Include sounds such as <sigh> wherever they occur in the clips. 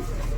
ആ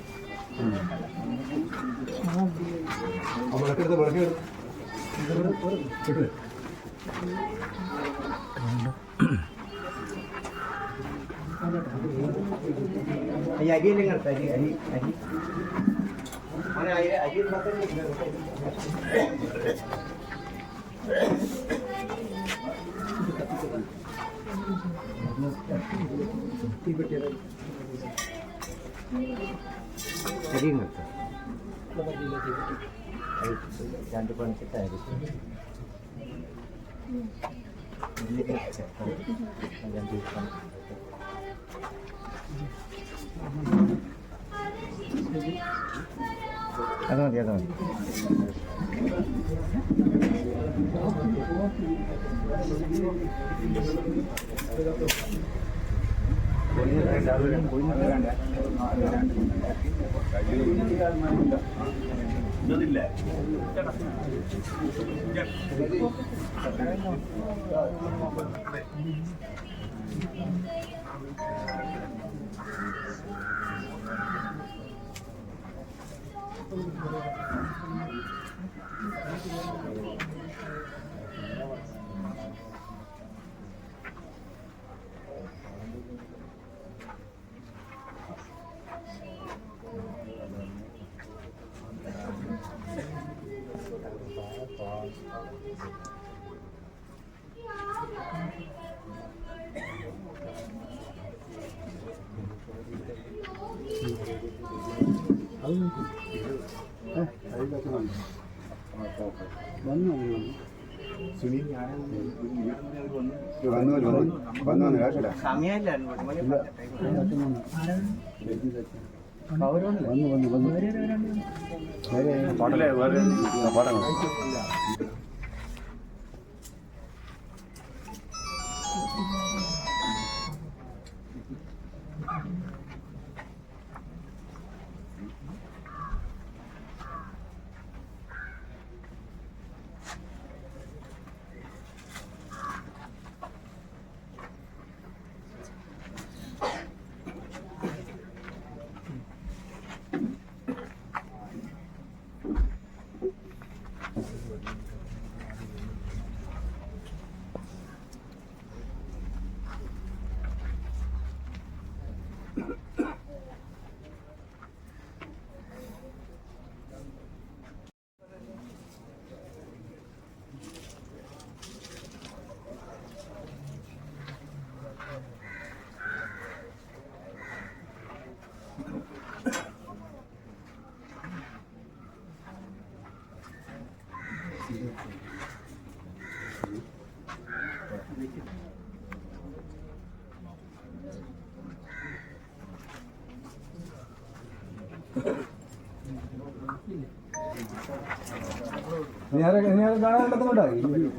അരി അരി അരി അരി അരി അങ്ങനെ അരി അരി അരി ഇങ്ങോട്ട് രണ്ട് പണിച്ചിട്ടായിരിക്കും രണ്ട് അത് മതി അത് മതി ഇന്നതില്ലേ വന്നു വന്നു വന്നു. വന്നു കേട്ടില്ല സമയമല്ല ഒരു മണി വന്നു വന്നു വന്നു പാടലേ വേറെ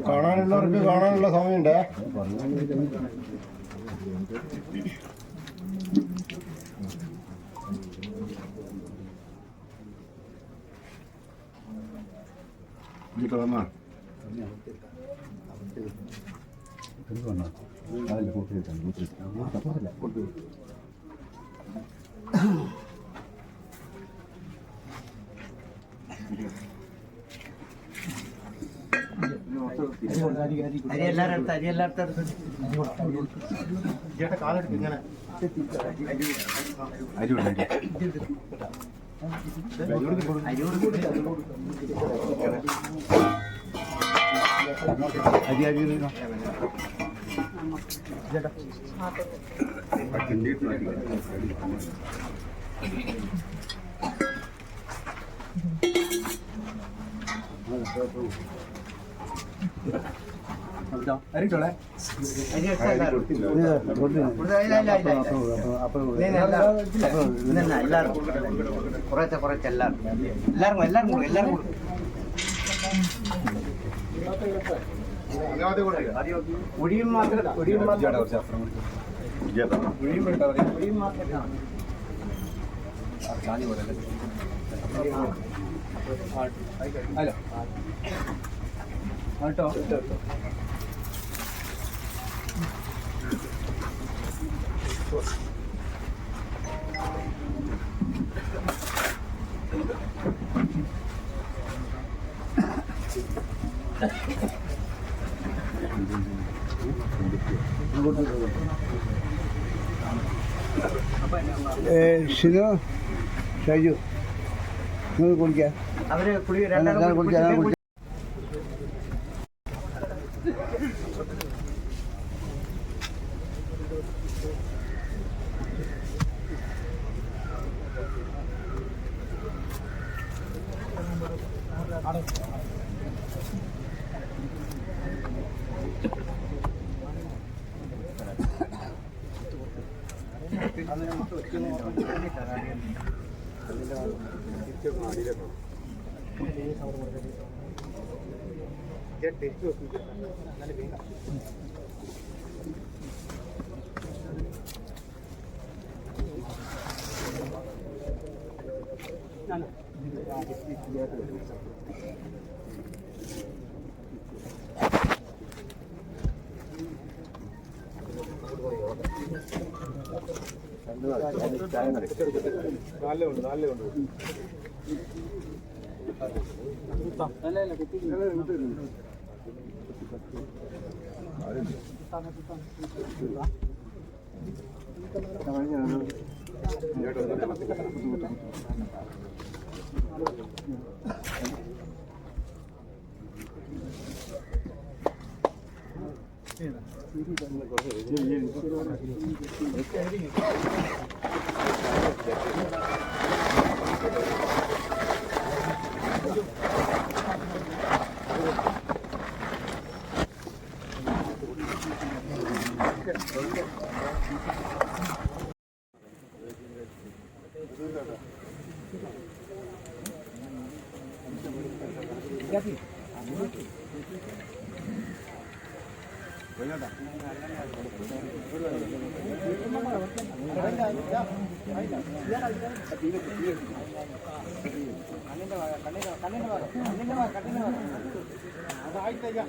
കാണാനുള്ളവർക്ക് കാണാനുള്ള സമയമുണ്ടേ. ഇങ്ങോട്ട് വന്നാ. അരി എല്ലാവരും എടുത്ത് അരി എല്ലാവരും എടുത്ത് ചേട്ടാ കാലെടുത്ത് ഇങ്ങനെ അരി കൊടുക്കും അരി അരി അരി എടുത്ത് എല്ലാവരും എല്ലാവരും കുറച്ച് കുറച്ച് എല്ലാവരും കൊടുക്കും എല്ലാവരും കൊടുക്കും ഒടിയും മാത്രം ഒടിയും മാത്രം ഒടിയും മാത്രം ഹലോ. ഷൈജു നിങ്ങൾ കുടിക്കാം അവർ കുളി ഞാൻ Yeah. Thank you. അതായിട്ടേക്കാം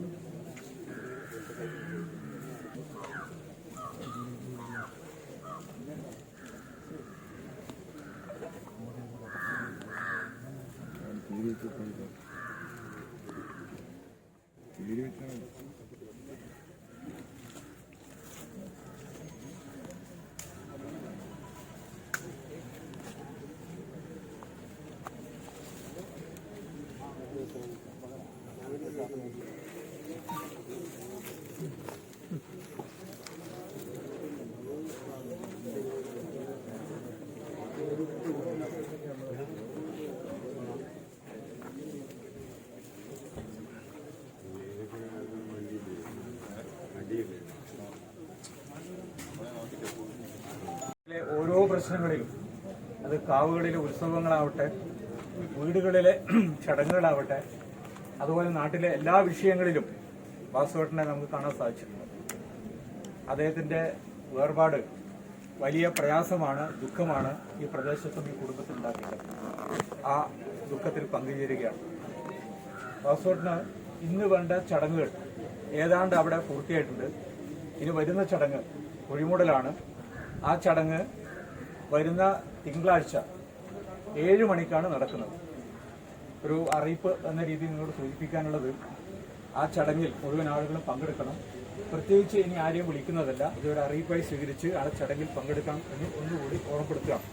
이럴 때는 아. പ്രശ്നങ്ങളിലും അത് കാവുകളിലെ ഉത്സവങ്ങളാവട്ടെ വീടുകളിലെ <clears throat> ചടങ്ങുകളാവട്ടെ അതുപോലെ നാട്ടിലെ എല്ലാ വിഷയങ്ങളിലും വാസുവേട്ടനെ നമുക്ക് കാണാൻ സാധിച്ചിട്ടുണ്ട്. അദ്ദേഹത്തിന്റെ വേർപാട് വലിയ പ്രയാസമാണ് ദുഃഖമാണ് ഈ പ്രദേശത്തും ഈ കുടുംബത്തിൽ ഉണ്ടാക്കിയത് ആ ദുഃഖത്തിൽ പങ്കുചേരുകയാണ്. വാസുവേട്ടന് ഇന്ന് വേണ്ട ചടങ്ങുകൾ ഏതാണ്ട് അവിടെ പൂർത്തിയായിട്ടുണ്ട്. ഇനി വരുന്ന ചടങ്ങ് കുഴിമുടലാണ്. ആ ചടങ്ങ് വരുന്ന തിങ്കളാഴ്ച ഏഴ് മണിക്കാണ് നടക്കുന്നത്. ഒരു അറിയിപ്പ് എന്ന രീതിയിൽ നിങ്ങളോട് സൂചിപ്പിക്കാനുള്ളത് ആ ചടങ്ങിൽ മുഴുവൻ ആളുകളും പങ്കെടുക്കണം. പ്രത്യേകിച്ച് ഇനി ആരെയും വിളിക്കുന്നതല്ല. ഇതൊരു അറിയിപ്പായി സ്വീകരിച്ച് ആ ചടങ്ങിൽ പങ്കെടുക്കാം എന്ന് ഒന്നുകൂടി ഓർമ്മപ്പെടുത്തുകയാണ്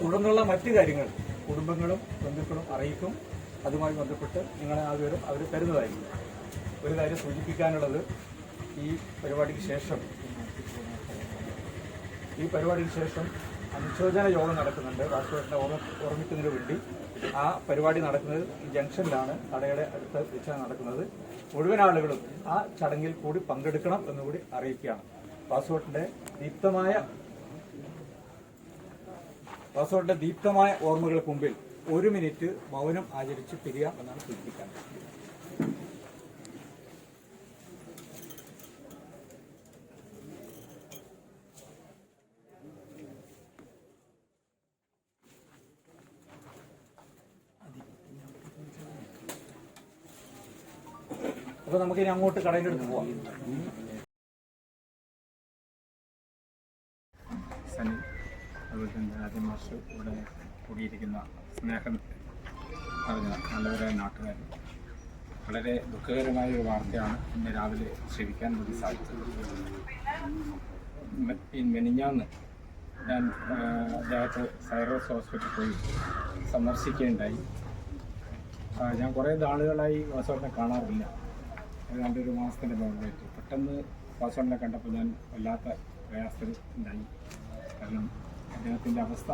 തുടർന്നുള്ള മറ്റു കാര്യങ്ങൾ കുടുംബങ്ങളും ബന്ധുക്കളും അറിയിക്കും. അതുമായി ബന്ധപ്പെട്ട് നിങ്ങളെ ആ വിവരം അവർ തരുന്നതായിരിക്കും. ഒരു കാര്യം സൂചിപ്പിക്കാനുള്ളത് ഈ പരിപാടിക്ക് ശേഷം ഈ പരിപാടിക്ക് ശേഷം അനുശോചന യോഗം നടക്കുന്നുണ്ട്. ഓർമ്മ ഓർമ്മിക്കുന്നതിന് വേണ്ടി. ആ പരിപാടി നടക്കുന്നത് ജംഗ്ഷനിലാണ്. കടയുടെ അടുത്ത് വെച്ചാണ് നടക്കുന്നത്. മുഴുവൻ ആളുകളും ആ ചടങ്ങിൽ കൂടി പങ്കെടുക്കണം എന്നുകൂടി അറിയിക്കുകയാണ്. പാസ്പോർട്ടിന്റെ ദീപ്തമായ പാസ്പോർട്ടിന്റെ ദീപ്തമായ ഓർമ്മകൾക്ക് മുമ്പിൽ ഒരു മിനിറ്റ് മൗനം ആചരിച്ച് പിരിയാം എന്നാണ് സൂചിപ്പിക്കാൻ. അപ്പൊ നമുക്ക് ഇനി അങ്ങോട്ട് കടയുടെ അടുത്ത് പോവാം. സനി അതുപോലെ തന്നെ രാജൻ മാഷ് ഇവിടെ കൂടിയിരിക്കുന്ന സ്നേഹം അറിഞ്ഞ നല്ലവരായ നാട്ടുകാർ. വളരെ ദുഃഖകരമായ ഒരു വാർത്തയാണ് ഇന്ന് രാവിലെ ശ്രവിക്കാൻ വേണ്ടി സാധിച്ചത്. മെനിഞ്ഞാന്ന് ഞാൻ അദ്ദേഹത്തെ സൈറോസ് ഹോസ്പിറ്റലിൽ പോയി സന്ദർശിക്കുകയുണ്ടായി. ഞാൻ കുറേ നാളുകളായി വാസവനെ കാണാറില്ല. ഏതാണ്ട് ഒരു മാസത്തിന്റെ മുകളിലായിട്ട് പെട്ടെന്ന് പാസ്വേഡിനെ കണ്ടപ്പോൾ ഞാൻ വല്ലാത്ത പ്രയാസത്തിൽ ഉണ്ടായി. കാരണം അദ്ദേഹത്തിന്റെ അവസ്ഥ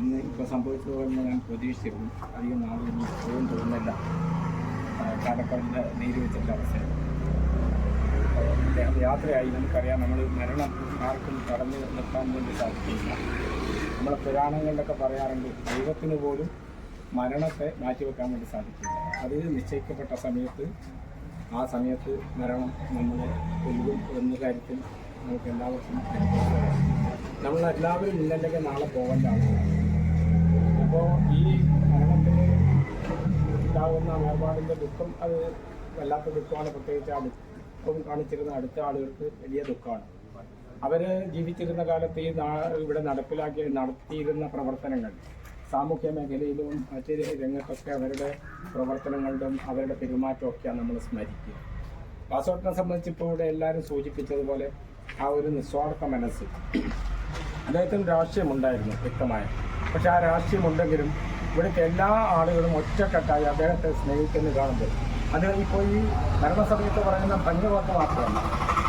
ഇന്ന് ഇപ്പോൾ സംഭവിച്ചതുകൊണ്ട് ഞാൻ പ്രതീക്ഷിച്ചിരുന്നു. അധികം നാളൊന്നും പോകും തോന്നുന്നില്ല. കാലക്കാടിന്റെ നീര് വെച്ചിട്ടുള്ള അവസ്ഥയാണ്. അദ്ദേഹം യാത്രയായി. നമുക്കറിയാം നമ്മൾ മരണം ആർക്കും കടന്നു നിർത്താൻ വേണ്ടി സാധിക്കില്ല. നമ്മളെ പുരാണങ്ങളിലൊക്കെ പറയാറുണ്ട് ദൈവത്തിന് പോലും മരണത്തെ മാറ്റിവെക്കാൻ വേണ്ടി സാധിക്കില്ല. അത് നിശ്ചയിക്കപ്പെട്ട സമയത്ത് ആ സമയത്ത് മരണം നമ്മളെ കൊല്ലും എന്ന കാര്യത്തിൽ നമുക്ക് എല്ലാവർക്കും നമ്മളെല്ലാവരും ഇന്നല്ലെങ്കിൽ നാളെ പോകേണ്ട ആളുകളാണ്. അപ്പോൾ ഈ മരണത്തിന് ഉണ്ടാകുന്ന വേർപാടിന്റെ ദുഃഖം അത് വല്ലാത്ത ദുഃഖമാണ്. പ്രത്യേകിച്ച് ആ ദുഃഖം കാണിച്ചിരുന്ന അടുത്ത ആളുകൾക്ക് വലിയ ദുഃഖമാണ്. അവർ ജീവിച്ചിരുന്ന കാലത്ത് ഈ ഇവിടെ നടപ്പിലാക്കി നടത്തിയിരുന്ന പ്രവർത്തനങ്ങൾ സാമൂഹ്യ മേഖലയിലും മറ്റ് രംഗത്തൊക്കെ അവരുടെ പ്രവർത്തനങ്ങളിലും അവരുടെ പെരുമാറ്റമൊക്കെയാണ് നമ്മൾ സ്മരിക്കുക. വാസോട്ടിനെ സംബന്ധിച്ച് ഇപ്പോൾ ഇവിടെ എല്ലാവരും സൂചിപ്പിച്ചതുപോലെ ആ ഒരു നിസ്വാർത്ഥ മനസ്സ് അദ്ദേഹത്തിന് രാഷ്ട്രീയമുണ്ടായിരുന്നു വ്യക്തമായ. പക്ഷെ ആ രാഷ്ട്രീയമുണ്ടെങ്കിലും ഇവിടുത്തെ എല്ലാ ആളുകളും ഒറ്റക്കെട്ടായി അദ്ദേഹത്തെ സ്നേഹിക്കുന്നു കാണുമ്പോൾ അത് ഇപ്പോൾ ഈ ഭരണസമയത്ത് പറയുന്ന ഭംഗിവാക്ക് മാത്രമല്ല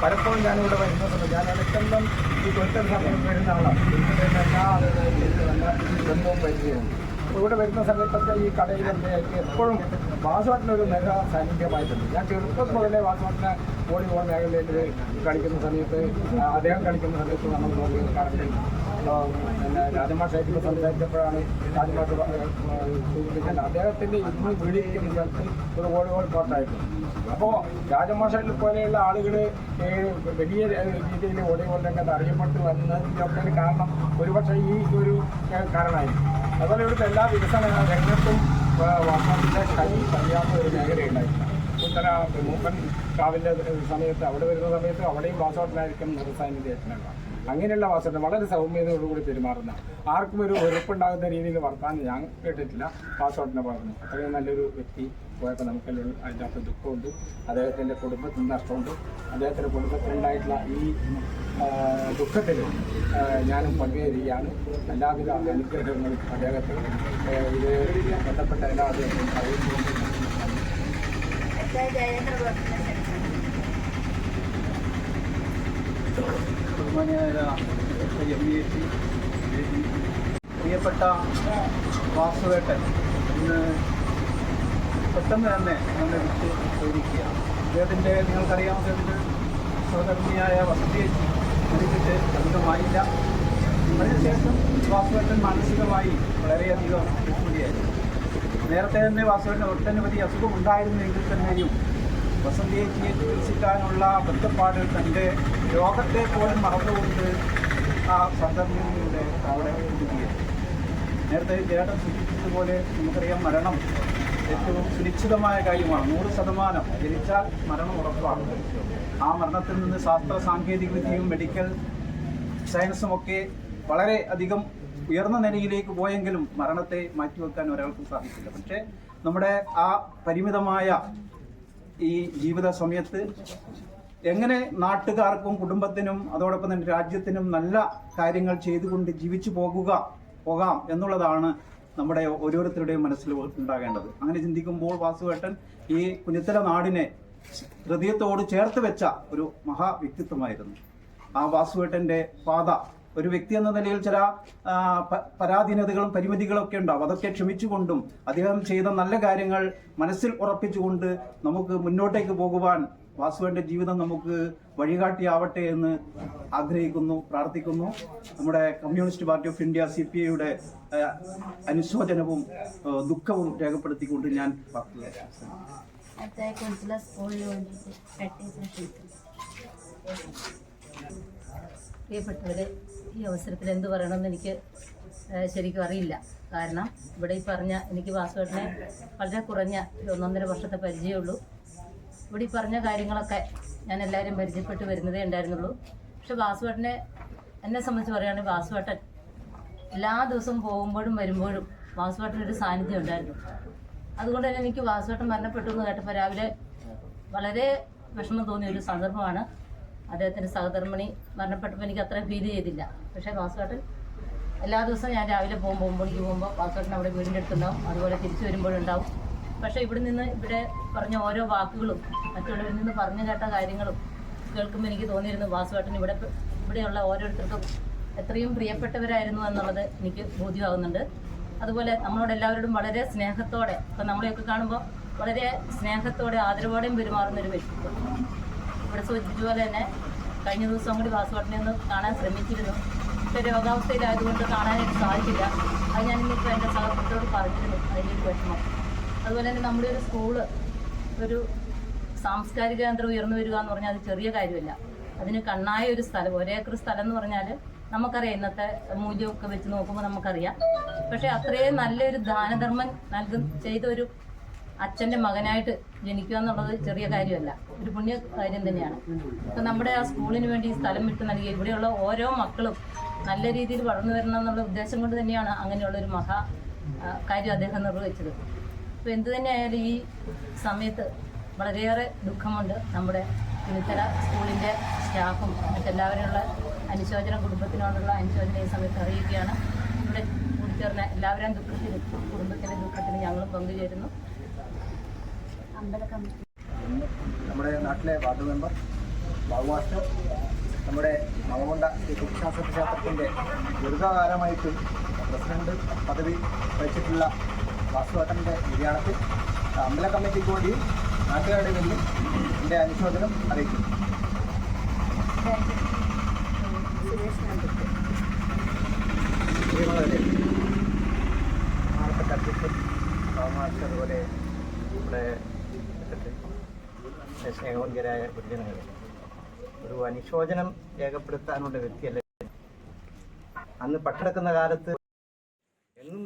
പലപ്പോഴും ഞാനിവിടെ വരുന്ന സമയത്ത് ഞാൻ ഇടയ്ക്കെല്ലാം ഈ തൊഴിൽ സമയം വരുന്ന ആളാണ്. എല്ലാ ആളുകളും നല്ല ബന്ധവും പരിചയമുണ്ട് ഇവിടെ വരുന്ന സമയത്തൊക്കെ ഈ കടയിലൊക്കെ എപ്പോഴും വാസുവാട്ടിനൊരു മെഗ സാന്നിധ്യമായിട്ടുണ്ട്. ഞാൻ ചെറുപ്പം മുതലേ വാസുവാട്ടിനെ വോളിബോൾ മേഖലയിൽ കളിക്കുന്ന സമയത്ത് അദ്ദേഹം കളിക്കുന്ന സമയത്ത് നമ്മൾ നോക്കിക്കാറുണ്ട് പിന്നെ രാജമാഷായിട്ട് സംസാരിച്ചപ്പോഴാണ് രാജമാഷ് സൂചിപ്പിക്കുന്നത് അദ്ദേഹത്തിന്റെ ഇന്ന് വീടിരിക്കുന്ന സ്ഥലത്ത് ഒരു വോളിബോൾ പോട്ടായിരുന്നു അപ്പോൾ രാജമാഷായിട്ട് പോലെയുള്ള ആളുകൾ വലിയ രീതിയിൽ വോളിബോൾ രംഗത്ത് അറിയപ്പെട്ടു ഒരു കാരണം ഒരുപക്ഷെ ഈ ഒരു കാരണമായിരുന്നു അതുപോലെ ഇവിടുത്തെ എല്ലാ വികസന രംഗത്തും വാസ്തവത്തിന്റെ കൈ കഴിയാത്ത ഒരു മേഖലയുണ്ടായിട്ടില്ല ഉത്തര മൂപ്പൻ കാവിന്റെ സമയത്ത് അവിടെ വരുന്ന സമയത്ത് അവിടെയും വാസോട്ടനായിരിക്കും നിറസാന്നിധ്യത്തിനുള്ള അങ്ങനെയുള്ള വാസന വളരെ സൗമ്യതയോടുകൂടി പെരുമാറുന്ന ആർക്കും ഒരു വെറുപ്പുണ്ടാകുന്ന രീതിയിൽ വർത്താനം ഞാൻ കേട്ടിട്ടില്ല. വാസോട്ടനെ പറഞ്ഞു അത്രയും നല്ലൊരു വ്യക്തി പോയപ്പോൾ നമുക്കെല്ലാം അതിനകത്ത് ദുഃഖമുണ്ട്. അദ്ദേഹത്തിന്റെ കുടുംബത്തിന് നഷ്ടമുണ്ട്. അദ്ദേഹത്തിന്റെ കുടുംബത്തിനുണ്ടായിട്ടുള്ള ഈ ദുഃഖത്തിൽ ഞാനും പങ്കുചേരുകയാണ്. എല്ലാവിധ അനുഗ്രഹങ്ങളും അദ്ദേഹത്തിന് ഇത് ബന്ധപ്പെട്ട എല്ലാ അദ്ദേഹത്തിനും അറിയിച്ചുകൊണ്ട് ബഹുമാനിയായ എം ബി എസ് പ്രിയപ്പെട്ട വാസുവേട്ടൻ ഇന്ന് പെട്ടെന്ന് തന്നെ നമ്മളെ വിട്ട് ചോദിക്കുക അദ്ദേഹത്തിന്റെ നിങ്ങൾക്കറിയാം അദ്ദേഹത്തിന്റെ സഹകർമ്മിയായ വസതിയെ മരിച്ചിട്ട് അധികമായില്ല അതിനുശേഷം വാസുവേട്ടൻ മാനസികമായി വളരെയധികം കൂടിയായിരുന്നു നേരത്തെ തന്നെ വാസുവേട്ടന് ഒട്ടനവധി അസുഖം ഉണ്ടായിരുന്നെങ്കിൽ തന്നെയും വസന്തിയേച്ചിയെ ചികിത്സിക്കാനുള്ള ബന്ധപ്പാട് തന്റെ രോഗത്തെ പോലും മറന്നുകൊണ്ട് ആ സന്ദർഭങ്ങളിലൂടെ അവിടെ കുടുങ്ങിയത് നേരത്തെ ചേട്ടൻ സൂചിപ്പിച്ചതുപോലെ നമുക്കറിയാം മരണം ഏറ്റവും സുനിശ്ചിതമായ കാര്യമാണ്. നൂറ് ശതമാനം ജനിച്ചാൽ മരണം ഉറപ്പാണ്. ആ മരണത്തിൽ നിന്ന് ശാസ്ത്ര സാങ്കേതിക വിദ്യയും മെഡിക്കൽ സയൻസും ഒക്കെ വളരെ അധികം ഉയർന്ന നിലയിലേക്ക് പോയെങ്കിലും മരണത്തെ മാറ്റിവെക്കാൻ ഒരാൾക്കും സാധിക്കില്ല. പക്ഷേ നമ്മുടെ ആ പരിമിതമായ ഈ ജീവിത സമയത്ത് എങ്ങനെ നാട്ടുകാർക്കും കുടുംബത്തിനും അതോടൊപ്പം തന്നെ രാജ്യത്തിനും നല്ല കാര്യങ്ങൾ ചെയ്തുകൊണ്ട് ജീവിച്ചു പോകുക പോകാം എന്നുള്ളതാണ് നമ്മുടെ ഓരോരുത്തരുടെയും മനസ്സിൽ ഉണ്ടാകേണ്ടത്. അങ്ങനെ ചിന്തിക്കുമ്പോൾ വാസുവേട്ടൻ ഈ കുഞ്ഞിത്തല നാടിനെ ഹൃദയത്തോട് ചേർത്ത് വെച്ച ഒരു മഹാ വ്യക്തിത്വമായിരുന്നു ആ വാസുവേട്ടന്റെ പാത ഒരു വ്യക്തി എന്ന നിലയിൽ ചില പരാധീനതകളും പരിമിതികളും ഒക്കെ ഉണ്ടാവും. അതൊക്കെ ക്ഷമിച്ചുകൊണ്ടും അദ്ദേഹം ചെയ്ത നല്ല കാര്യങ്ങൾ മനസ്സിൽ ഉറപ്പിച്ചുകൊണ്ട് നമുക്ക് മുന്നോട്ടേക്ക് പോകുവാൻ വാസുവിന്റെ ജീവിതം നമുക്ക് വഴികാട്ടിയാവട്ടെ എന്ന് ആഗ്രഹിക്കുന്നു പ്രാർത്ഥിക്കുന്നു. നമ്മുടെ communist party of India C P ഐയുടെ അനുശോചനവും ദുഃഖവും രേഖപ്പെടുത്തിക്കൊണ്ട് ഞാൻ പ്രിയപ്പെട്ടവരെ ഈ അവസരത്തിൽ എന്ത് പറയണമെന്ന് എനിക്ക് ശരിക്കും അറിയില്ല. കാരണം ഇവിടെ ഈ പറഞ്ഞ എനിക്ക് വാസുവേട്ടനെ വളരെ കുറഞ്ഞ ഒന്നൊന്നര വർഷത്തെ പരിചയമുള്ളൂ. ഇവിടെ ഈ പറഞ്ഞ കാര്യങ്ങളൊക്കെ ഞാൻ എല്ലാവരും പരിചയപ്പെട്ട് വരുന്നതേ ഉണ്ടായിരുന്നുള്ളൂ. പക്ഷെ വാസുവേട്ടനെ എന്നെ സംബന്ധിച്ച് പറയുകയാണെങ്കിൽ വാസുവേട്ടൻ എല്ലാ ദിവസവും പോകുമ്പോഴും വരുമ്പോഴും വാസുവേട്ടൻ ഒരു സാന്നിധ്യം ഉണ്ടായിരുന്നു. അതുകൊണ്ട് തന്നെ എനിക്ക് വാസുവേട്ടൻ മരണപ്പെട്ടു എന്ന് കേട്ടപ്പോൾ രാവിലെ വളരെ വിഷമം തോന്നിയ ഒരു സന്ദർഭമാണ്. അദ്ദേഹത്തിന്റെ സഹധർമ്മിണി മരണപ്പെട്ടപ്പോൾ എനിക്ക് അത്ര ഫീൽ ചെയ്തില്ല. പക്ഷേ വാസുവേട്ടൻ എല്ലാ ദിവസവും ഞാൻ രാവിലെ പോകുമ്പോൾ ഒമ്പണിക്ക് പോകുമ്പോൾ വാസുവേട്ടൻ അവിടെ വീടിന്റെ അടുത്തുണ്ടാവും. അതുപോലെ തിരിച്ചു വരുമ്പോഴുണ്ടാവും. പക്ഷേ ഇവിടെ നിന്ന് ഇവിടെ പറഞ്ഞ ഓരോ വാക്കുകളും മറ്റുള്ളവരിൽ നിന്ന് പറഞ്ഞു കേട്ട കാര്യങ്ങളും കേൾക്കുമ്പോൾ എനിക്ക് തോന്നിയിരുന്നു വാസുവേട്ടൻ ഇവിടെ ഇവിടെയുള്ള ഓരോരുത്തർക്കും എത്രയും പ്രിയപ്പെട്ടവരായിരുന്നു എന്നുള്ളത് എനിക്ക് ബോധ്യമാകുന്നുണ്ട്. അതുപോലെ നമ്മളോട് എല്ലാവരോടും വളരെ സ്നേഹത്തോടെ ഇപ്പം നമ്മളെയൊക്കെ കാണുമ്പോൾ വളരെ സ്നേഹത്തോടെ ആദരവോടെയും പെരുമാറുന്ന ഒരു വ്യക്തിത്വം. ഇവിടെ സൂചിപ്പിച്ചതുപോലെ തന്നെ കഴിഞ്ഞ ദിവസം കൂടി വാസുവേട്ടനെ ഒന്ന് കാണാൻ ശ്രമിച്ചിരുന്നു. പക്ഷേ രോഗാവസ്ഥയിലായതുകൊണ്ട് കാണാനായിട്ട് സാധിച്ചില്ല. അത് ഞാൻ ഇന്നിപ്പോൾ എന്റെ സഹപ്രവർത്തകരോട് പറഞ്ഞിരുന്നു അതിന്റെ വിഷമം അതുപോലെ തന്നെ നമ്മുടെ ഒരു സ്കൂൾ ഒരു സാംസ്കാരിക കേന്ദ്രം ഉയർന്നു വരിക എന്ന് പറഞ്ഞാൽ അത് ചെറിയ കാര്യമല്ല. അതിന് കണ്ണായ ഒരു സ്ഥലം ഒരേക്കർ സ്ഥലം എന്ന് പറഞ്ഞാൽ നമുക്കറിയാം ഇന്നത്തെ മൂല്യമൊക്കെ വെച്ച് നോക്കുമ്പോൾ നമുക്കറിയാം. പക്ഷേ അത്രയും നല്ലൊരു ദാനധർമ്മം നൽകും ചെയ്ത ഒരു അച്ഛന്റെ മകനായിട്ട് ജനിക്കുക എന്നുള്ളത് ചെറിയ കാര്യമല്ല. ഒരു പുണ്യ കാര്യം തന്നെയാണ്. ഇപ്പം നമ്മുടെ ആ സ്കൂളിന് വേണ്ടി സ്ഥലം വിട്ട് നൽകി ഇവിടെയുള്ള ഓരോ മക്കളും നല്ല രീതിയിൽ വളർന്നു വരണം എന്നുള്ള ഉദ്ദേശം കൊണ്ട് തന്നെയാണ് അങ്ങനെയുള്ള ഒരു മഹാ കാര്യം അദ്ദേഹം നിർവഹിച്ചത്. അപ്പോൾ എന്തു തന്നെയായാലും ഈ സമയത്ത് വളരെയേറെ ദുഃഖമുണ്ട് നമ്മുടെ തിരുത്തല സ്കൂളിന്റെ സ്റ്റാഫും മറ്റെല്ലാവരുമുള്ള അനുശോചന കുടുംബത്തിനോടുള്ള അനുശോചന ഈ സമയത്ത് അറിയിക്കുകയാണ്. ഇവിടെ കൂടിച്ചേർന്ന എല്ലാവരും ദുഃഖത്തിലും കുടുംബത്തിന്റെ ദുഃഖത്തിലും ഞങ്ങളും പങ്കുചേരുന്നു. നമ്മുടെ നാട്ടിലെ വാർഡ് മെമ്പർ ബാബു മാസ്റ്റർ നമ്മുടെ നവകൊണ്ട ശ്രീ കുക്ഷാസ ക്ഷേത്രത്തിന്റെ ദീർഘകാലമായിട്ട് പ്രസിഡന്റ് പദവി വഹിച്ചിട്ടുള്ള വാസുവേട്ടന്റെ നിര്യാണത്തിൽ അമ്പല കമ്മിറ്റിക്ക് വേണ്ടി നാട്ടുകാരുടെ മുന്നിൽ എന്റെ അനുശോചനം അറിയിക്കുന്നു. അതുപോലെ നമ്മുടെ സെക്രട്ടറി പൊതുജനങ്ങളെ ഒരു അനുശോചനം രേഖപ്പെടുത്താനുള്ള വ്യക്തിയല്ല. അന്ന് പട്ടെടുക്കുന്ന കാലത്ത് എന്നും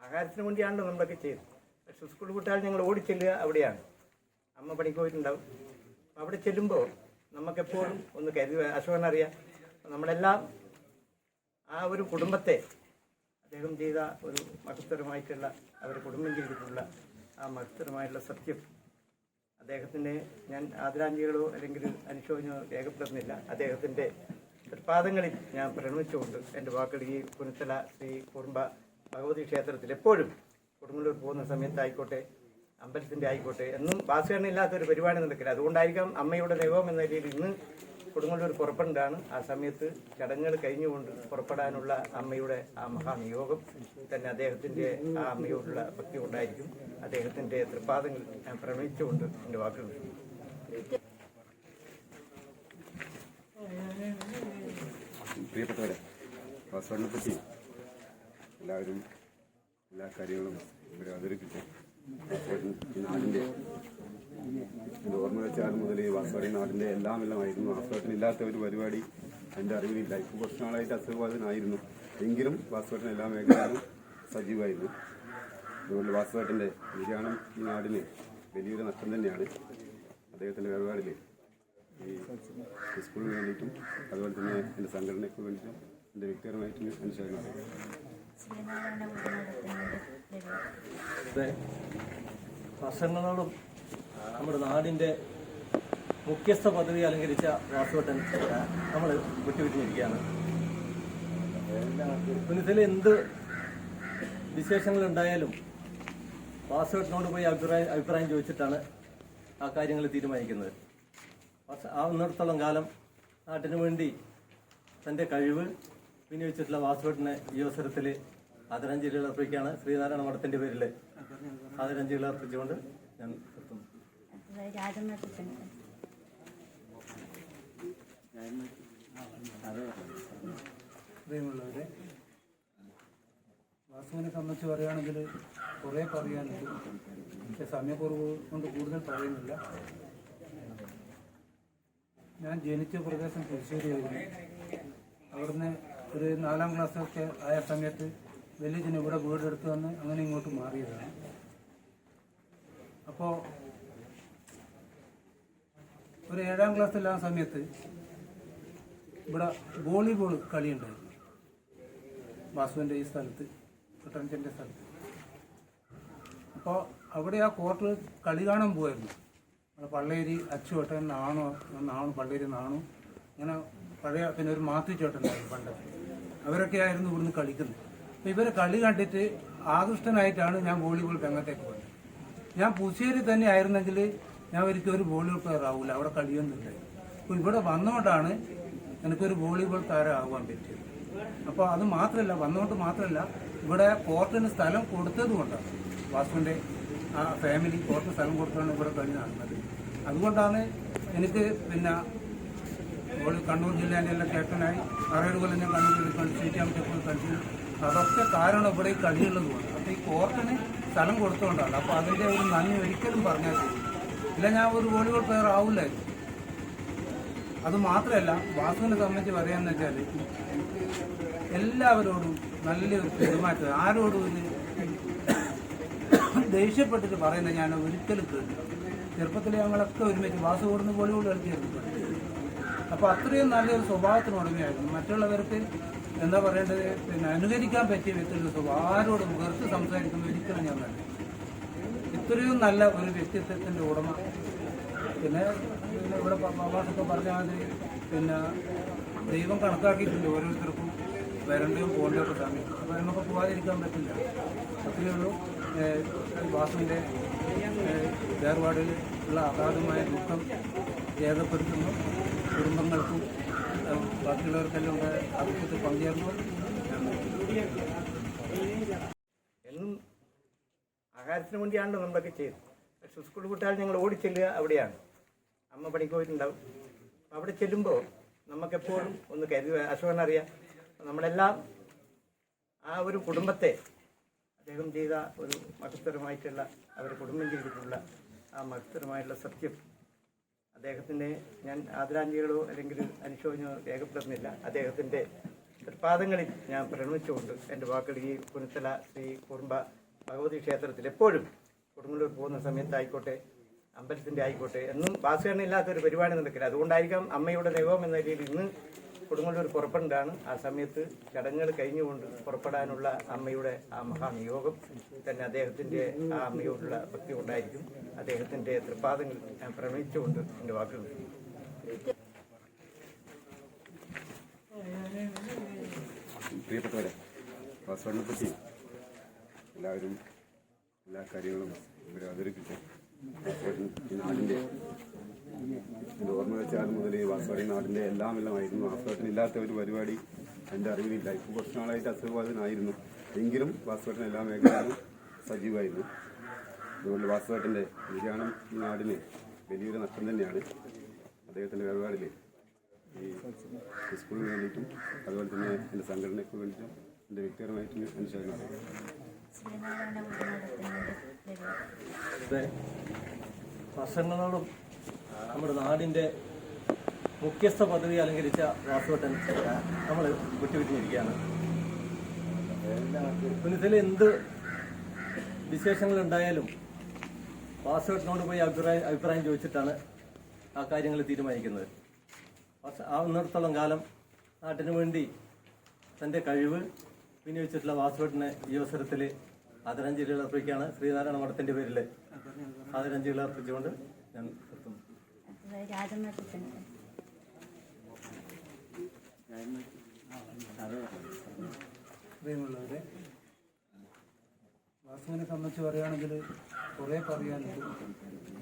ആഹാരത്തിന് വേണ്ടിയാണല്ലോ നമ്മളൊക്കെ ചെയ്തത്. പക്ഷെ സ്കൂൾ വിട്ടാൽ ഞങ്ങൾ ഓടിച്ചെല്ലുക അവിടെയാണ്. അമ്മ പണിക്ക് പോയിട്ടുണ്ടാവും. അവിടെ ചെല്ലുമ്പോൾ നമുക്കെപ്പോഴും ഒന്ന് കരുതി അശോകൻ അറിയാം നമ്മളെല്ലാം ആ ഒരു കുടുംബത്തെ അദ്ദേഹം ചെയ്ത ഒരു മഹത്തരമായിട്ടുള്ള അവർ കുടുംബം ചെയ്തിട്ടുള്ള ആ മഹത്തരമായിട്ടുള്ള സത്യം അദ്ദേഹത്തിന്റെ ഞാൻ ആദരാഞ്ജലികളോ അല്ലെങ്കിൽ അനുശോചനോ രേഖപ്പെടുത്തുന്നില്ല. അദ്ദേഹത്തിന്റെ പാദങ്ങളിൽ ഞാൻ പ്രണമിച്ചുകൊണ്ട് എന്റെ വാക്കുകൾ ഈ കുരുത്തല ശ്രീ കുടുംബ ഭഗവതി ക്ഷേത്രത്തിൽ എപ്പോഴും കൊടുങ്ങല്ലൂർ പോകുന്ന സമയത്തായിക്കോട്ടെ അമ്പലത്തിന്റെ ആയിക്കോട്ടെ എന്നും ഭാസ്കരനില്ലാത്ത ഒരു പരിപാടി നടക്കില്ല. അതുകൊണ്ടായിരിക്കാം അമ്മയുടെ ദൈവം എന്ന രീതിയിൽ ഇന്ന് കൊടുങ്ങല്ലൂർ പുറപ്പെടാണ്. ആ സമയത്ത് ചടങ്ങുകൾ കഴിഞ്ഞുകൊണ്ട് പുറപ്പെടാനുള്ള അമ്മയുടെ ആ മഹാനിയോഗം തന്നെ അദ്ദേഹത്തിന്റെ ആ അമ്മയോടുള്ള ഭക്തി ഉണ്ടായിരിക്കും അദ്ദേഹത്തിന്റെ തൃപ്പാദങ്ങൾ ഞാൻ പ്രണയിച്ചുകൊണ്ട് എന്റെ വാക്കുകൾ പ്രിയപ്പെട്ടവരെ പറ്റി എല്ലാവരും എല്ലാ കാര്യങ്ങളും ഇവരെ അവതരിപ്പിച്ചു നാടിന്റെ ഓർമ്മ വെച്ചാൽ മുതൽ ഈ വാസ്തവ നാടിന്റെ എല്ലാം എല്ലാമായിരുന്നു. ഇല്ലാത്ത ഒരു പരിപാടി എന്റെ അറിവിലില്ല. ഇപ്പോൾ കുറച്ച് നാളായിട്ട് അസുഖബാധിതനായിരുന്നു. എങ്കിലും വാസ്തവത്തിന് എല്ലാ മേഖലയിലും സജീവമായിരുന്നു. അതുകൊണ്ട് വാസ്തവത്തിന്റെ നിര്യാണം ഈ നാടിന് വലിയൊരു നഷ്ടം തന്നെയാണ്. അദ്ദേഹത്തിന്റെ വേർപാടിൽ ഈ സ്കൂളിന് വേണ്ടിയിട്ടും അതുപോലെ തന്നെ എന്റെ സംഘടനയ്ക്ക് വേണ്ടിയിട്ടും എന്റെ വ്യക്തിപരമായിട്ടും അനുശോചനം വർഷങ്ങളോളം നമ്മുടെ നാടിന്റെ മുഖ്യസ്ഥ പദവി അലങ്കരിച്ച വാസുവട്ടൻ നമ്മൾ വിട്ടുവിട്ടിരിക്കുകയാണ്. പുനത്തിൽ എന്ത് വിശേഷങ്ങൾ ഉണ്ടായാലും വാസുവട്ടനോട് പോയി അഭിപ്രായം അഭിപ്രായം ചോദിച്ചിട്ടാണ് ആ കാര്യങ്ങൾ തീരുമാനിക്കുന്നത്. ആ ആവുന്നിടത്തോളം കാലം നാട്ടിനു വേണ്ടി തന്റെ കഴിവ് വിനിയോഗിച്ചിട്ടുള്ള വാസുവട്ടനെ ഈ അവസരത്തിൽ ആദരാഞ്ജലികൾ അർപ്പിക്കുകയാണ്. ശ്രീനാരായണ മഠത്തിന്റെ പേരിൽ ആദരാഞ്ജലികൾ അർപ്പിച്ചുകൊണ്ട് ഞാൻ പ്രിയമുള്ളവരെ വാസുവിനെ സംബന്ധിച്ച് പറയുകയാണെങ്കിൽ കുറേ പറയാനുണ്ട്. പക്ഷെ സമയക്കുറവ് കൊണ്ട് കൂടുതൽ പറയുന്നില്ല. ഞാൻ ജനിച്ച പ്രദേശം തൃശ്ശൂരിയായിരുന്നു അവിടുന്ന് ഒരു നാലാം ക്ലാസ്സൊക്കെ ആയ സമയത്ത് വലിയച്ഛൻ ഇവിടെ വീടെടുത്ത് വന്ന് അങ്ങനെ ഇങ്ങോട്ട് മാറിയതാണ്. അപ്പോൾ ഒരു ഏഴാം ക്ലാസ്സിലാ സമയത്ത് ഇവിടെ വോളിബോൾ കളിയുണ്ടായിരുന്നു. വാസുവിന്റെ ഈ സ്ഥലത്ത് കുട്ടൻചന്റെ സ്ഥലത്ത്. അപ്പോൾ അവിടെ ആ കോർട്ടിൽ കളി കാണാൻ പോയിരുന്നു നമ്മുടെ പള്ളേരി അച്ചുവട്ടൻ നാണോ നാണു പള്ളേരി നാണു അങ്ങനെ പഴയ പിന്നെ ഒരു മാത്യു ചേട്ടനായിരുന്നു പണ്ട് അവരൊക്കെ ആയിരുന്നു ഇവിടുന്ന് കളിക്കുന്നത്. ഇവരെ കളി കണ്ടിട്ട് ആകൃഷ്ടനായിട്ടാണ് ഞാൻ വോളിബോൾ രംഗത്തേക്ക് പോയത്. ഞാൻ പുശ്ശേരി തന്നെ ആയിരുന്നെങ്കിൽ ഞാൻ ഒരിക്കലും ഒരു വോളിബോൾ പ്ലെയർ ആവില്ല അവിടെ കളിയൊന്നുമില്ല. അപ്പോൾ ഇവിടെ വന്നുകൊണ്ടാണ് എനിക്കൊരു വോളിബോൾ താരമാകാൻ പറ്റിയത്. അപ്പോൾ അത് മാത്രമല്ല വന്നുകൊണ്ട് മാത്രമല്ല ഇവിടെ കോർട്ടിന് സ്ഥലം കൊടുത്തത് കൊണ്ടാണ്. വാസുവിന്റെ ആ ഫാമിലി കോർട്ട് സ്ഥലം കൊടുത്താണ് ഇവിടെ കളി നടന്നത്. അതുകൊണ്ടാണ് എനിക്ക് പിന്നെ കണ്ണൂർ ജില്ലയിലെല്ലാം ക്യാപ്റ്റനായി ആറേഴ് കൊല്ലം ഞാൻ കണ്ണൂർ കളിച്ചു. ചാമ്പ്യൻഷിപ്പ് കളിച്ചു. അതൊക്കെ കാരണം ഇവിടെ ഈ കളിയുള്ളത് കൊണ്ട്. അപ്പോൾ ഈ കോർട്ടിന് സ്ഥലം കൊടുത്തുകൊണ്ടാണ് അപ്പോൾ അതിന്റെ ഒരു നന്ദി ഒരിക്കലും പറഞ്ഞാൽ ഇല്ല ഞാൻ ഒരു വോളിബോൾ പ്ലെയർ ആവില്ലായിരുന്നു അത് മാത്രമല്ല വാസുവിനെ സംബന്ധിച്ച് പറയാന്ന് വെച്ചാൽ എല്ലാവരോടും നല്ലൊരു പെരുമാറ്റം. ആരോടും ഒരു ദേഷ്യപ്പെട്ടിട്ട് പറയുന്നത് ഞാൻ ഒരിക്കലും കേട്ടില്ല. ചെറുപ്പത്തിൽ ഞങ്ങളൊക്കെ ഒരുമിച്ച് വാസു കൊടുന്ന് വോളിബോൾ കളിച്ചിരുന്നു. അപ്പോൾ അത്രയും നല്ലൊരു സ്വഭാവത്തിന് ഉടമയായിരുന്നു. മറ്റുള്ളവർക്ക് എന്താ പറയേണ്ടത്? പിന്നെ അനുകരിക്കാൻ പറ്റിയ വ്യക്തിത്വം ആരോട് വെറുത്ത് സംസാരിക്കുന്ന ഒരിക്കലും ഞാൻ കണ്ടില്ല ഇത്രയും നല്ല ഒരു വ്യക്തിത്വത്തിന്റെ ഉടമ. പിന്നെ പിന്നെ ഇവിടെ പവാസൊക്കെ പറഞ്ഞ മാതിരി പിന്നെ ദൈവം കണക്കാക്കിയിട്ടുണ്ട് ഓരോരുത്തർക്കും വരണ്ടതും പോകേണ്ടതൊക്കെ സമയം അപ്പോൾ നമുക്ക് പോകാതിരിക്കാൻ പറ്റില്ല. അത്രയേ ഉള്ളൂ. വാസുവിന്റെ വേർപാടിൽ ഉള്ള അഗാധമായ ദുഃഖം രേഖപ്പെടുത്തുന്നു കുടുംബങ്ങൾക്കും. എന്നും ആഹാരത്തിന് വേണ്ടിയാണല്ലോ നമ്മളൊക്കെ ചെയ്തത് പക്ഷെ സ്കൂൾ വിട്ടാൽ ഞങ്ങൾ ഓടിച്ചെല്ലുക അവിടെയാണ്. അമ്മ പണിക്ക് പോയിട്ടുണ്ടാവും. അവിടെ ചെല്ലുമ്പോൾ നമുക്കെപ്പോഴും ഒന്ന് കരുതി അശോകനറിയാം നമ്മളെല്ലാം ആ ഒരു കുടുംബത്തെ അദ്ദേഹം ചെയ്ത ഒരു മഹത്തരമായിട്ടുള്ള അവരുടെ കുടുംബം ചെയ്തിട്ടുള്ള ആ മഹത്തരമായിട്ടുള്ള സത്യം അദ്ദേഹത്തിന്റെ ഞാൻ ആദരാഞ്ജലികളോ അല്ലെങ്കിൽ അനുശോചനോ രേഖപ്പെടുത്തുന്നില്ല. അദ്ദേഹത്തിന്റെ പാദങ്ങളിൽ ഞാൻ പ്രണമിച്ചുകൊണ്ട് എന്റെ വാക്കുകൾ ഈ പുനത്തല ശ്രീ കുടുംബ ഭഗവതി ക്ഷേത്രത്തിൽ എപ്പോഴും കുടുംബങ്ങളിൽ പോകുന്ന സമയത്തായിക്കോട്ടെ അമ്പലത്തിന്റെ ആയിക്കോട്ടെ എന്നും വാസുകരണം ഇല്ലാത്തൊരു പരിപാടി നടക്കില്ല. അതുകൊണ്ടായിരിക്കാം അമ്മയുടെ ദൈവം എന്ന രീതിയിൽ ഇന്ന് കൊടുങ്ങല്ലൂർ പുറപ്പെടേണ്ടതാണ് ആ സമയത്ത് ചടങ്ങുകൾ കഴിഞ്ഞുകൊണ്ട് പുറപ്പെടാനുള്ള അമ്മയുടെ ആ മഹാനിയോഗം തന്നെ അദ്ദേഹത്തിന്റെ ആ അമ്മയോടുള്ള ഭക്തി കൊണ്ടായിരിക്കും. തൃപ്പാദങ്ങൾ ഞാൻ പ്രണയിച്ചുകൊണ്ട് എന്റെ വാക്കുകൾ എല്ലാവരും എല്ലാ കാര്യങ്ങളും ഇവരെ അവതരിപ്പിച്ചു പാസ്വേഡ് ഈ നാടിന്റെ എന്റെ ഓർമ്മ വെച്ചാൽ മുതൽ ഈ വാസ്വാടി നാടിന്റെ എല്ലാം എല്ലാമായിരുന്നു വാസ്വാട്ടിന് ഇല്ലാത്ത ഒരു പരിപാടി എന്റെ അറിവിലില്ല. ഇപ്പോൾ കുറച്ച് നാളായിട്ട് അസുഖബാധിതനായിരുന്നു എങ്കിലും വാസ്വാട്ടിന് എല്ലാ മേഖലയിലും സജീവമായിരുന്നു. അതുകൊണ്ട് വാസ്വാട്ടിന്റെ നിര്യാണം ഈ നാടിന് വലിയൊരു നഷ്ടം തന്നെയാണ്. അദ്ദേഹത്തിന്റെ വേർപാടിൽ ഈ സ്കൂളിന് വേണ്ടിയിട്ടും അതുപോലെ തന്നെ എന്റെ സംഘടനയ്ക്ക് വേണ്ടിയിട്ടും എന്റെ വ്യക്തിപരമായിട്ടും അനുശോചനം അറിയാം വർഷങ്ങളോളം നമ്മുടെ നാടിന്റെ മുഖ്യസ്ഥ പദവി അലങ്കരിച്ച വാസുവട്ടൻ നമ്മൾ വിട്ടുവിട്ടിരിക്കുകയാണ് പുനത്തിലെ എന്ത് വിശേഷങ്ങൾ ഉണ്ടായാലും വാസുവട്ടനോട് പോയി അഭിപ്രായം അഭിപ്രായം ചോദിച്ചിട്ടാണ് ആ കാര്യങ്ങൾ തീരുമാനിക്കുന്നത്. ആ ആവുന്നിടത്തോളം കാലം നാട്ടിനു വേണ്ടി തന്റെ കഴിവ് വിനിയോഗിച്ചിട്ടുള്ള വാസുവട്ടനെ ഈ അവസരത്തിൽ ആദരാഞ്ജലികൾ അർപ്പിക്കുകയാണ്. ശ്രീനാരായണ മഠത്തിന്റെ പേരിൽ ആദരാഞ്ജലികൾ അർപ്പിച്ചുകൊണ്ട് ഞാൻ പ്രിയമുള്ളവരെ വാസുവിനെ സംബന്ധിച്ച് പറയുകയാണെങ്കിൽ കുറേ പറയാനുണ്ട്.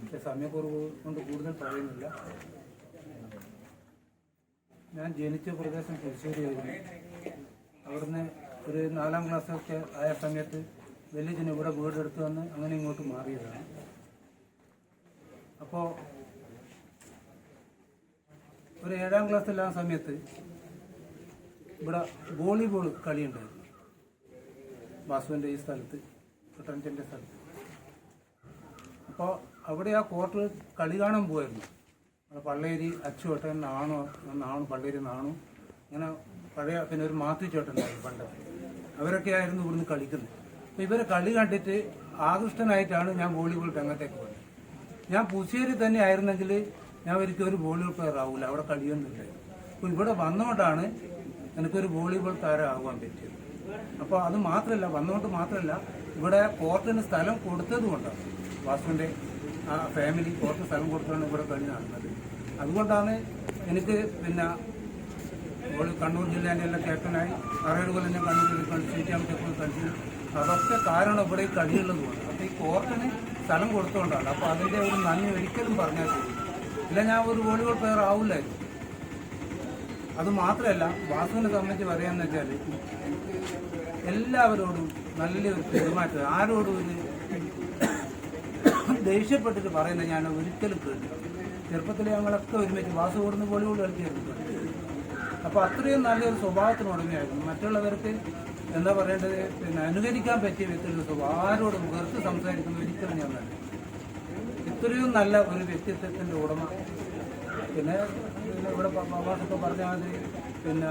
പക്ഷെ സമയക്കുറവ് കൊണ്ട് കൂടുതൽ പറയുന്നില്ല. ഞാൻ ജനിച്ച പ്രദേശം തൃശ്ശൂരിയായിരുന്നു അവിടുന്ന് ഒരു നാലാം ക്ലാസ്സൊക്കെ ആയ സമയത്ത് വലിയ ഇവിടെ വീടെടുത്ത് വന്ന് അങ്ങനെ ഇങ്ങോട്ട് മാറിയതാണ്. അപ്പോൾ ഒരു ഏഴാം ക്ലാസ്സിലാ സമയത്ത് ഇവിടെ വോളിബോൾ കളിയുണ്ടായിരുന്നു വാസുവിന്റെ ഈ സ്ഥലത്ത് കുട്ടൻചന്റെ സ്ഥലത്ത്. അപ്പോൾ അവിടെ ആ കോർട്ട് കളി കാണാൻ പോവായിരുന്നു അവിടെ പള്ളേരി അച്ചുവേട്ടൻ നാണോ നാണു പള്ളേരി നാണു ഇങ്ങനെ പഴയ പിന്നെ ഒരു മാത്തുചേട്ടനായിരുന്നു പണ്ട്. അവരൊക്കെ ആയിരുന്നു ഇവിടുന്ന് കളിക്കുന്നത്. അപ്പോൾ ഇവരെ കളി കണ്ടിട്ട് ആകൃഷ്ടനായിട്ടാണ് ഞാൻ വോളിബോൾ രംഗത്തേക്ക് പോയത് ഞാൻ പുശ്ശേരി തന്നെ ആയിരുന്നെങ്കിൽ ഞാൻ ഒരിക്കലും ഒരു വോളിബോൾ പ്ലെയർ ആവില്ല അവിടെ കളിയൊന്നുമില്ല. അപ്പോൾ ഇവിടെ വന്നുകൊണ്ടാണ് എനിക്കൊരു വോളിബോൾ താരമാകാൻ പറ്റിയത്. അപ്പോൾ അത് മാത്രമല്ല വന്നുകൊണ്ട് മാത്രമല്ല ഇവിടെ കോർട്ടിന് സ്ഥലം കൊടുത്തത് കൊണ്ടാണ്. വാസുവിന്റെ ആ ഫാമിലി കോർട്ടിന് സ്ഥലം കൊടുത്താണ് ഇവിടെ കളി നടന്നത്. അതുകൊണ്ടാണ് എനിക്ക് പിന്നെ കണ്ണൂർ ജില്ലേന്റെ എല്ലാം ക്യാപ്റ്റനായി അറേഴ് കൊല്ലം ഞാൻ കണ്ണൂർ ജില്ലയിൽ കളിച്ചു സീറ്റാമത്തേക്ക് കളിച്ചു. അതൊക്കെ കാരണം ഇവിടെ കളിയുള്ളത് കൊണ്ട് അപ്പോൾ ഈ കോർട്ടിന് സ്ഥലം കൊടുത്തുകൊണ്ടാണ് അപ്പോൾ അതിന്റെ ഒരു നന്ദി ഒരിക്കലും പറഞ്ഞാൽ ഇല്ല ഞാൻ ഒരു വോളിബോൾ പ്ലെയർ ആവില്ലായിരുന്നു അത് മാത്രമല്ല വാസുവിനെ സംബന്ധിച്ച് പറയാന്ന് വെച്ചാൽ എല്ലാവരോടും നല്ലൊരു പെരുമാറ്റം. ആരോടും ഒരു ദേഷ്യപ്പെട്ടിട്ട് പറയുന്നത് ഞാൻ ഒരിക്കലും കേട്ടില്ല ചെറുപ്പത്തിൽ ഞങ്ങളൊക്കെ ഒരുമിച്ച് വാസു കൂടുന്ന വോളിബോൾ കളിച്ചിരുന്നു അപ്പോൾ അത്രയും നല്ലൊരു സ്വഭാവത്തിന് ഉടമയായിരുന്നു. മറ്റുള്ളവർക്ക് എന്താ പറയേണ്ടത്? പിന്നെ അനുകരിക്കാൻ പറ്റിയ വ്യക്തിയുടെ സ്വഭാവം. ആരോടും വെറുത്ത് സംസാരിക്കുന്ന ഒരിക്കലും ഞാൻ നല്ല ഇത്രയും നല്ല ഒരു വ്യക്തിത്വത്തിന്റെ ഉടമ. പിന്നെ ഇവിടെ പ്രവാസൊക്കെ പറഞ്ഞ മാതിരി പിന്നെ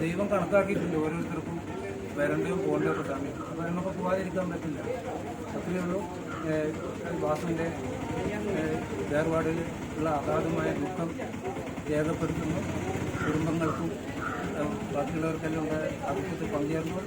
ദൈവം കണക്കാക്കിയിട്ടുണ്ട് ഓരോരുത്തർക്കും വരണ്ടയും പോകേണ്ടതൊക്കെ സമയം അപ്പോൾ നമുക്ക് പോകാതിരിക്കാൻ പറ്റില്ല. അത്രയേ ഉള്ളൂ. വാസുവിന്റെ വേർപാടിൽ ഉള്ള അഗാധമായ ദുഃഖം രേഖപ്പെടുത്തുന്നു. കുടുംബങ്ങൾക്കും ബാക്കിയുള്ളവർക്കെല്ലാം ഉണ്ടായ ദുഃഖത്തിൽ പങ്കുചേർന്നു.